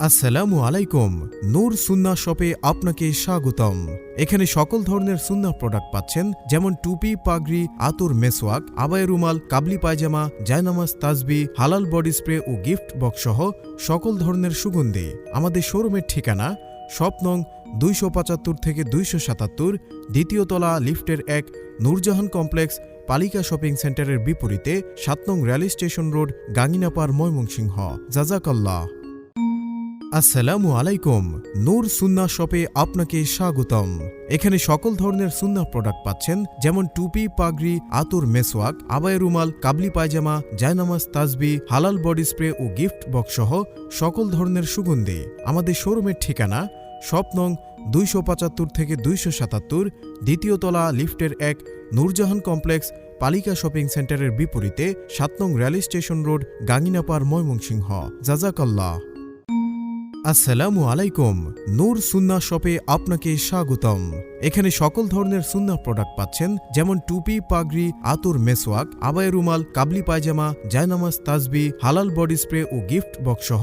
আসসালামু আলাইকুম। নূর সুন্না শপে আপনাকে স্বাগতম। এখানে সকল ধরনের সুন্না প্রোডাক্ট পাচ্ছেন, যেমন টুপি, পাগড়ি, আতর মেসওয়াক, আবায় রুমাল, কাবলি পায়জামা, জায়নামাজ, তাজবি, হালাল বডি স্প্রে ও গিফট বক্স সহ সকল ধরনের সুগন্ধি। আমাদের শোরুমের ঠিকানা স্বপ্নং দুইশো পঁচাত্তর থেকে দুইশো সাতাত্তর, দ্বিতীয় তলা লিফটের এক নূরজাহান কমপ্লেক্স, পালিকা শপিং সেন্টারের বিপরীতে সাত নং rail station road, Ganginapar Mymensingh. জাজাকাল্লাহ। আসসালামু আলাইকুম। নূর সুন্না শপে আপনাকে স্বাগতম। এখানে সকল ধরনের সুন্না প্রোডাক্ট পাচ্ছেন, যেমন টুপি, পাগড়ি, আতর, মেসওয়াক আবায় রুমাল, কাবলি পায়জামা, জায়নামাজ তাজবি হালাল বডি স্প্রে ও গিফট বক্স সহ সকল ধরনের সুগন্ধি। আমাদের শোরুমের ঠিকানা স্বপ্নং দুইশো পঁচাত্তর থেকে দুইশো সাতাত্তর, দ্বিতীয় তলা লিফটের এক নূরজাহান কমপ্লেক্স, পালিকা শপিং সেন্টারের বিপরীতে সাত নং rail station road Ganginapar Mymensingh. জাজাকাল্লাহ। আসসালামু আলাইকুম। নূর সুন্না শপে আপনাকে স্বাগতম। এখানে সকল ধরনের সুন্না প্রোডাক্ট পাচ্ছেন, যেমন টুপি, পাগড়ি, আতর, মেসওয়াক, আবায় রুমাল, কাবলি পায়জামা, জায়নামাজ তাজবি হালাল বডি স্প্রে ও গিফট বক্স সহ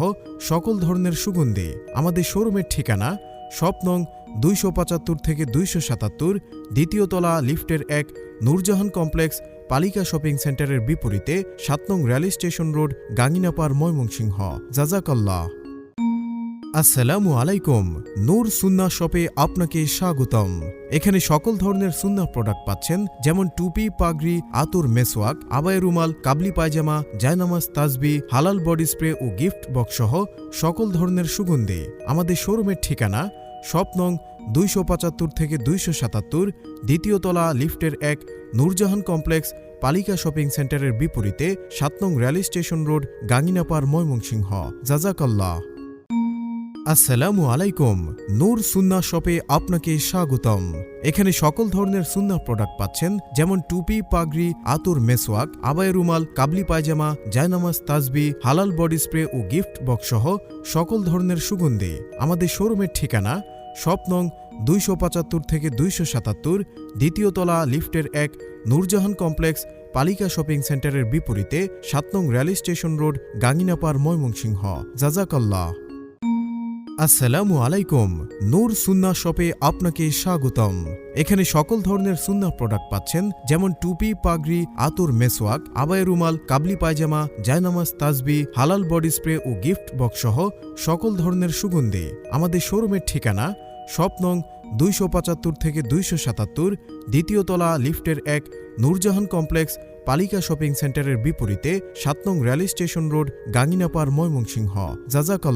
সকল ধরনের সুগন্ধি। আমাদের শোরুমের ঠিকানা স্বপ্নং দুইশো পঁচাত্তর থেকে দুইশো সাতাত্তর, দ্বিতীয় তলা লিফটের এক নূরজাহান কমপ্লেক্স, পালিকা শপিং সেন্টারের বিপরীতে সাত নং rail station road, Ganginapar Mymensingh. জাজাকাল্লাহ। আসসালামু আলাইকুম। নূর সুন্না শপে আপনাকে স্বাগতম। এখানে সকল ধরনের সুন্না প্রোডাক্ট পাচ্ছেন, যেমন টুপি, পাগড়ি, আতর মেসওয়াক, আবায় রুমাল, কাবলি পায়জামা, জায়নামাজ তাজবি হালাল বডি স্প্রে ও গিফট বক্স সহ সকল ধরনের সুগন্ধি। আমাদের শোরুমের ঠিকানা স্বপ্নং দুইশো পঁচাত্তর থেকে দুইশো সাতাত্তর, দ্বিতীয় তলা লিফটের এক, নূরজাহান কমপ্লেক্স, পালিকা শপিং সেন্টারের বিপরীতে সাত নং rail station road, Ganginapar Mymensingh. জাজাকাল্লাহ। আসসালামু আলাইকুম। নূর সুন্না শপে আপনাকে স্বাগতম। এখানে সকল ধরনের সুন্না প্রোডাক্ট পাচ্ছেন, যেমন টুপি, পাগড়ি, আতর মেসওয়াক, আবায় রুমাল, কাবলি পায়জামা, জায়নামাজ তাজবি হালাল বডি স্প্রে ও গিফট বক্স সহ সকল ধরনের সুগন্ধি। আমাদের শোরুমের ঠিকানা স্বপ্নং দুইশো পঁচাত্তর থেকে দুইশো সাতাত্তর, দ্বিতীয় তলা লিফটের এক নূরজাহান কমপ্লেক্স, পালিকা শপিং সেন্টারের বিপরীতে সাত নং rail station road, Ganginapar Mymensingh. জাজাকাল্লাহ। আসসালামু আলাইকুম। নূর সুন্না শপে আপনাকে স্বাগতম। এখানে সকল ধরনের সুন্না প্রোডাক্ট পাচ্ছেন, যেমন টুপি, পাগড়ি, আতর মেসওয়াক আবায় রুমাল, কাবলি পায়জামা, জায়নামাজ তাজবি হালাল বডি স্প্রে ও গিফট বক্স সহ সকল ধরনের সুগন্ধি। আমাদের শোরুমের ঠিকানা স্বপ্নং দুইশো পঁচাত্তর থেকে দুইশো সাতাত্তর, দ্বিতীয় তলা লিফটের এক নূরজাহান কমপ্লেক্স, পালিকা শপিং সেন্টারের বিপরীতে সাত নং rail station road Ganginapar Mymensingh. জাজাকাল